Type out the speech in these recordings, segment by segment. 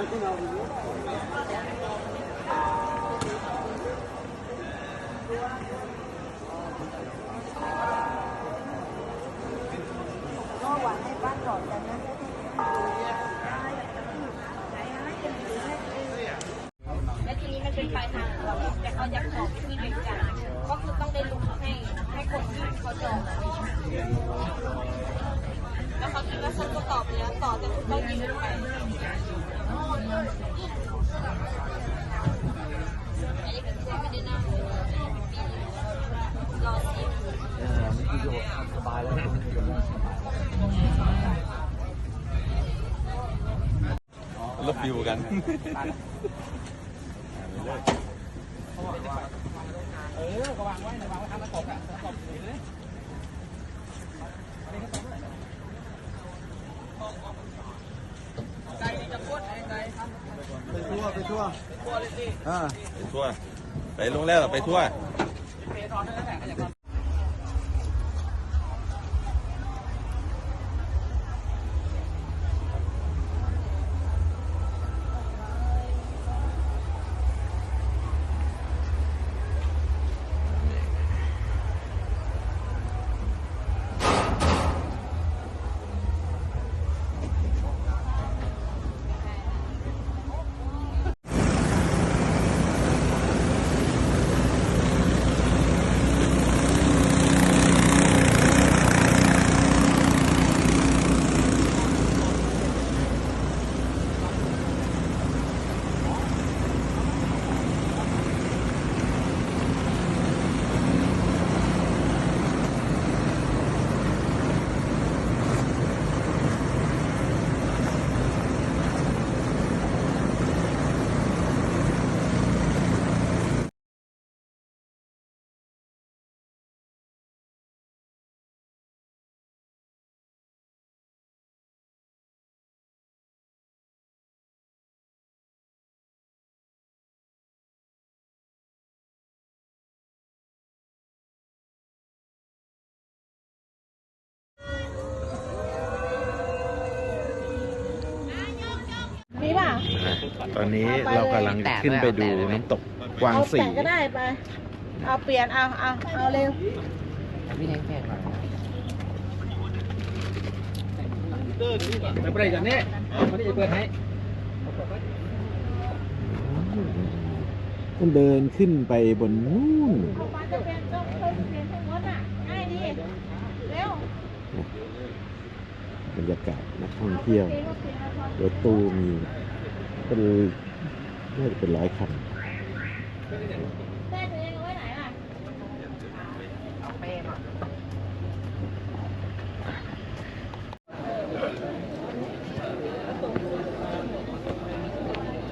และทีนี้มันเป็นปลายทางของเราแต่เขาอยากขอที่เหมือนกันก็คือต้องได้รู้ให้ให้คนที่เขาจองแล้วเขาคิดว่าฉันจะตอบแล้วต่อแต่คุณต้องยิงไป สบลวลบดิวกันเออกวางไว้ในวางไว้ทางตะกบอะทั่วไปทั่วอ่า ไปทั่ว ไปโรงแรมไปทั่ว มีป่ะ ตอนนี้เรากำลังจะขึ้นไปดูน้ำตกกวางเอาสีแต่งก็ได้ไป เอาเปลี่ยน เอาเอาเอาเร็วต้องเดินขึ้นไปบนนู่นเอามาจะเป็นต้องเคยเปลี่ยนให้หมดอะง่ายดี เร็วบรรยากาศนักท่องเที่ยวเปลี่ยนก็เปลี่ยนเอาพอรถตู้มี เป็นน่าจะเป็นร้อยคันแม่ตัวเองเอาไว้ไหนล่ะ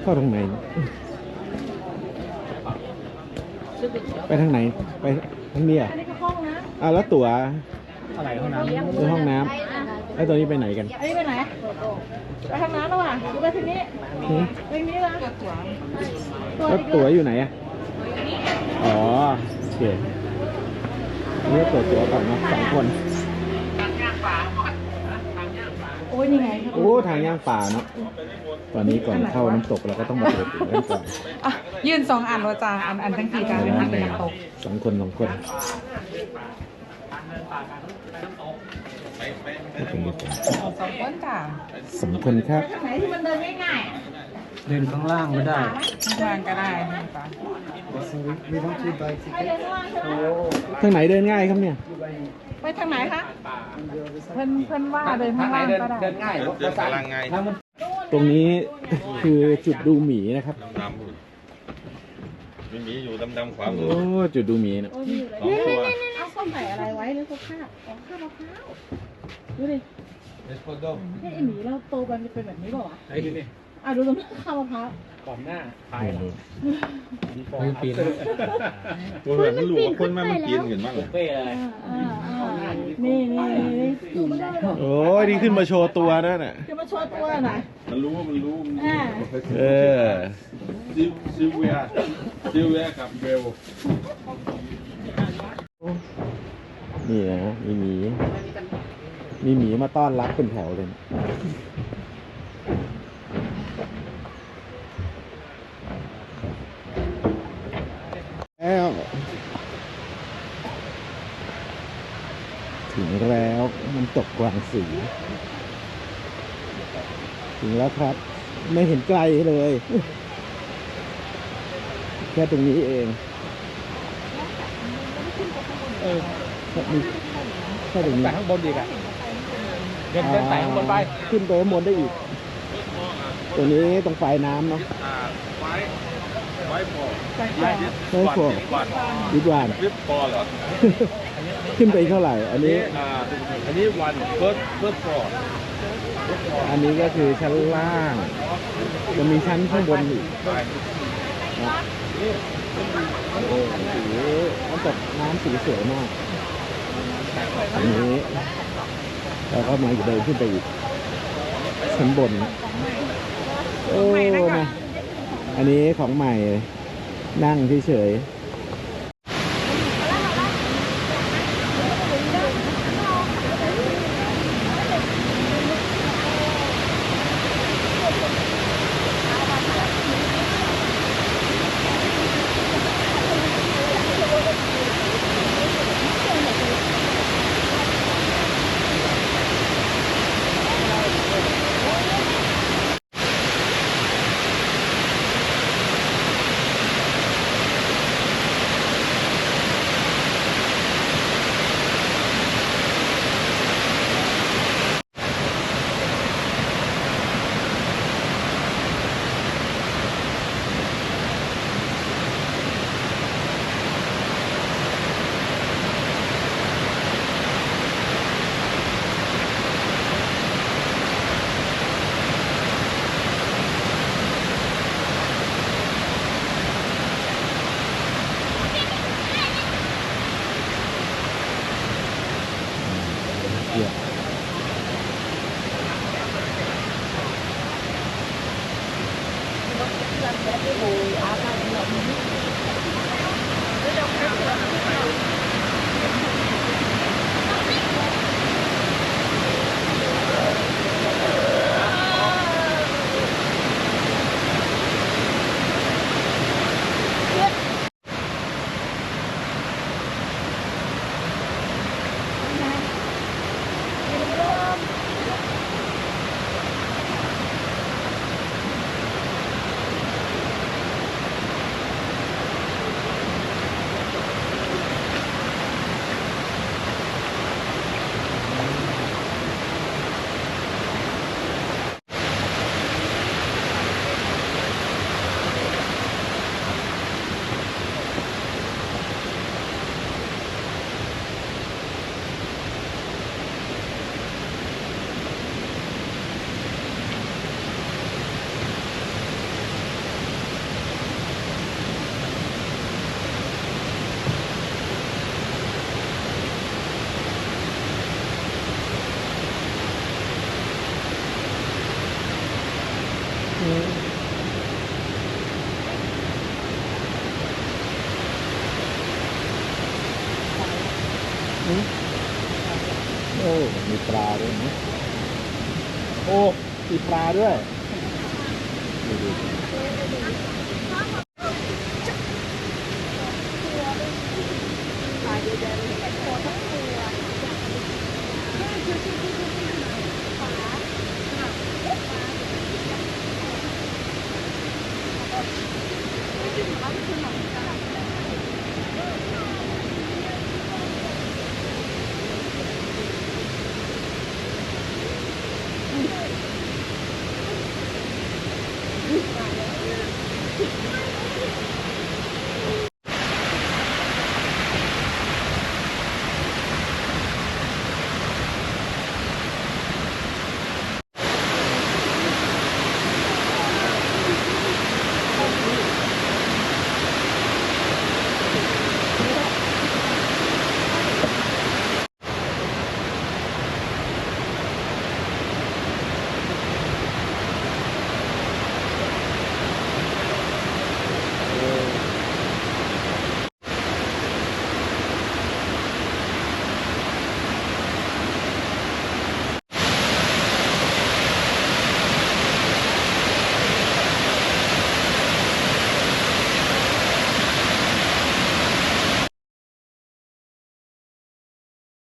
เข้าทางไหน ไปทางไหน ไปทางนี้อะอันนี้ก็ห้องนะ อะแล้วตั๋วอะไรห้องน้ำในห้องน้ำ แล้วตัวนี้ไปไหนกันอันนี้ไปไหน ไปทางน้ำแล้วอะหรือไปทางนี้หือไปทางนี้ละตัวแล้วนี้ตั๋วอยู่ไหนอะ อ๋อโอเคนี่เปิดตั๋วก่อนเนาะสองคน โอ้ยนี่ไงครับโอ้ทางย่างป่าเนาะ ตอนนี้ก่อนเข้าน้ำตกเราก็ต้องมาเปิดตั๋วกันก่อนอะยื่นสองอันวาจาอันอันทั้งสี่จานเป็นอันเป็นน้ำตก สองคนสองคน สองคนจ้ะสองคนครับทางไหนที่มันเดินง่ายๆอะเดินข้างล่างไม่ได้ ข้างล่างก็ได้จ้ะมีทั้งที่ใบที่ไปเดินข้างล่างใช่ไหมทางไหนเดินง่ายครับเนี่ย ไปทางไหนคะ เพิ่นเพิ่นว่าเดินข้างล่างก็ได้เดินง่ายเดินข้างล่างง่ายถ้ามันตรงนี้คือจุดดูหมีนะครับดำๆอยู่มีหมีอยู่ดำๆขวามืโอ้อจุดดูหมีนะโอ้ยมีอยู่เลยสองตัว เอาข้าวใส่อะไรไว้หรือข้าวข้าวอ๋อข้าวมะพร้าวดูดิเดสโคโดให้ไอหมีเราโตไปมันเป็นแบบนี้เปล่าวะไอ้ดูนี่อะดูตรงนี้ข้าวมะพร้าวก่อนหน้าถ่ายโอ้โหดีฟอร์ปีนตัวแบบมันหลวคนมามันปีนขึ้นมาเลยเป้เลยอ่าอ่านี่นี่นี่โอ้ยนี่ขึ้นมาโชว์ตัวนั่นน่ะจะมาโชว์ตัวหน่อยมันรู้มันรู้มันอ่าเออซิลซิลเวียซิลเวียกับเบล นี่นะมีหมีมีหมีมาต้อนรับเป็นแถวเลย แล้วถึงแล้วมันตกกลางสี ถึงแล้วครับ ไม่เห็นไกลเลย แค่ตรงนี้เอง เออ แค่นี้แค่ตรงนี้แต่ข้างบนดีกันเดินเดินไต่ข้างบนไป ขึ้นไปข้างบนได้อีก ตัวนี้ตรงปลายน้ำเนาะ Uh, why? Why for? ไม่ One, พอ this one. วิดวาน This for เหรอขึ้นไปเท่าไหร่ อันนี้อ่าอันนี้ one first first floor อันนี้ก็คือชั้นล่าง จะมีชั้นข้างบนอีกไปโอ้สีน้ำตกน้ำสีสวยมาก อันนี้เราก็มาเดินขึ้นไปอีกชั้นบน โอ้นะอันนี้ของใหม่นั่งเฉยๆ Lebih? โอ้มีปลาด้วยนะโอ้มีปลาด้วยดูดู